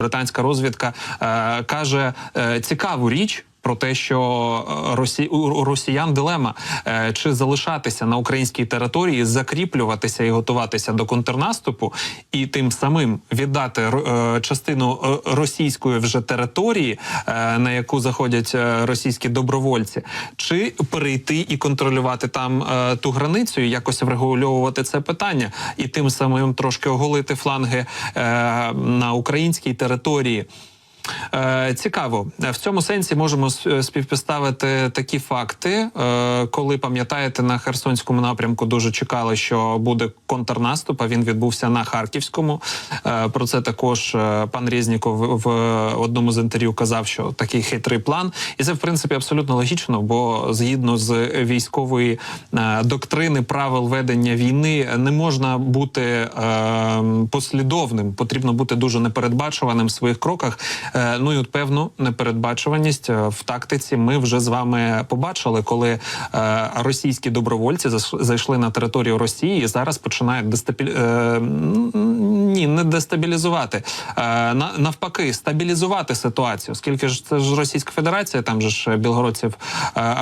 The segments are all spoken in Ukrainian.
Британська розвідка е, каже е, цікаву річ. Про те, що е, росі... у росіян дилема е, чи залишатися на українській території, закріплюватися і готуватися до контрнаступу, і тим самим віддати е, частину російської вже території, на яку заходять російські добровольці, чи перейти і контролювати там ту границю, якось врегульовувати це питання, і тим самим трошки оголити фланги на українській території. Е, Цікаво, в цьому сенсі можемо с- співпоставити такі факти, е, коли пам'ятаєте, на Херсонському напрямку дуже чекали, що буде контрнаступ. А він відбувся на Харківському. Е, Про це також е, пан Резніков в- одному з інтерв'ю казав, що такий хитрий план, і це в принципі абсолютно логічно, бо згідно з військової е, доктрини правил ведення війни не можна бути е, послідовним, потрібно бути дуже непередбачуваним в своїх кроках. Е, Ну і от певну непередбачуваність е, в тактиці ми вже з вами побачили, коли е, російські добровольці зайшли на територію Росії і зараз починають дестабілі... ні, не дестабілізувати, на- навпаки, стабілізувати ситуацію, оскільки ж це ж Російська Федерація, там же ж білгородців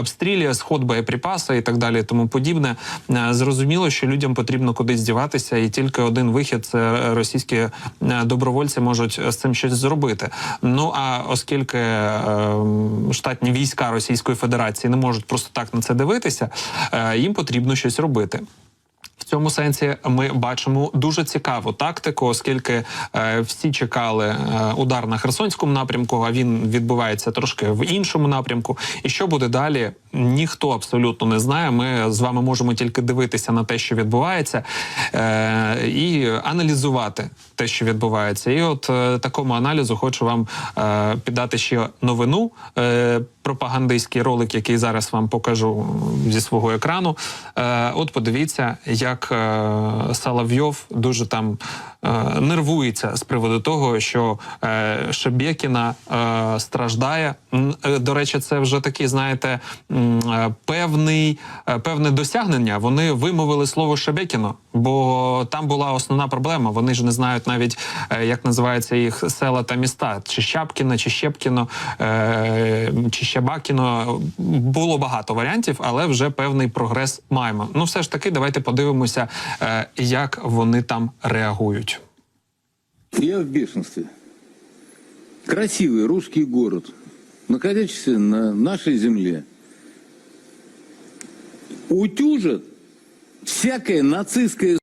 обстрілює, сход боєприпаси і так далі, тому подібне. Зрозуміло, що людям потрібно кудись діватися, і тільки один вихід це російські добровольці можуть з цим щось зробити. Ну а оскільки е, штатні війська Російської Федерації не можуть просто так на це дивитися, е, їм потрібно щось робити. В цьому сенсі ми бачимо дуже цікаву тактику, оскільки е, всі чекали е, удар на Херсонському напрямку, а він відбувається трошки в іншому напрямку. І що буде далі? Ніхто абсолютно не знає. Ми з вами можемо тільки дивитися на те, що відбувається, е, і аналізувати те, що відбувається. І от е, такому аналізу хочу вам е, піддати ще новину. Е, пропагандистський ролик, який зараз вам покажу зі свого екрану. Е, от подивіться, як е, Соловйов дуже там е, нервується з приводу того, що е, Шебєкіна е, страждає. Е, До речі, це вже такий, знаєте, певний, е, певне досягнення. Вони вимовили слово Шебекіно, бо там була основна проблема. Вони ж не знають навіть, е, як називаються їх села та міста, чи Щапкіно, чи Щепкіно, е, чи Щабакіно. Було багато варіантів, але вже певний прогрес маємо. Ну, все ж таки, давайте подивимося, е, як вони там реагують. Я в бешенстве. Красивый русский город, находящийся на нашей земле, утюжат всякое нацистское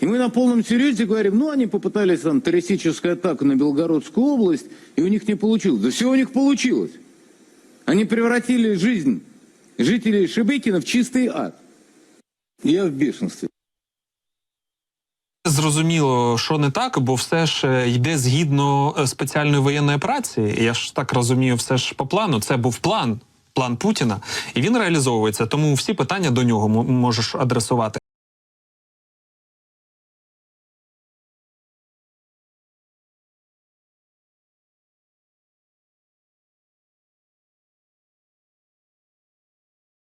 и мы на полном серьезе говорим, ну они попытались там террористическую атаку на Белгородскую область, и у них не получилось. Да все у них получилось. Они превратили жизнь жителей Шебекина в чистый ад. Я в бешенстве. Зрозуміло, що не так, бо все ж е, йде згідно е, спеціальної воєнної операції. Я ж так розумію, все ж по плану. Це був план. План Путіна, і він реалізовується. Тому всі питання до нього можеш адресувати.